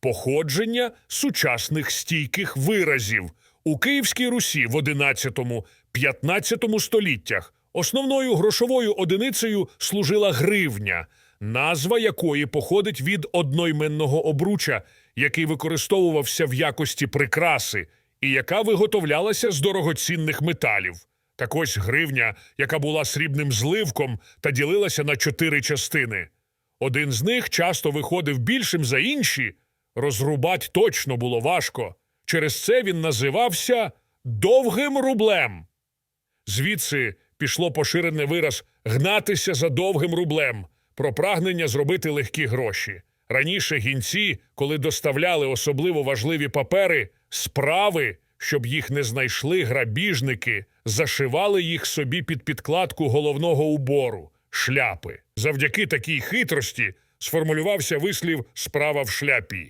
походження сучасних стійких виразів. У Київській Русі в 11-15 століттях основною грошовою одиницею служила гривня, назва якої походить від одноіменного обруча, який використовувався в якості прикраси, і яка виготовлялася з дорогоцінних металів. Так ось гривня, яка була срібним зливком та ділилася на чотири частини. Один з них часто виходив більшим за інші. Розрубать точно було важко. Через це він називався довгим рублем. Звідси пішло поширений вираз гнатися за довгим рублем про прагнення зробити легкі гроші. Раніше гінці, коли доставляли особливо важливі папери, справи, щоб їх не знайшли грабіжники, зашивали їх собі під підкладку головного убору шляпи. Завдяки такій хитрості сформулювався вислів справа в шляпі.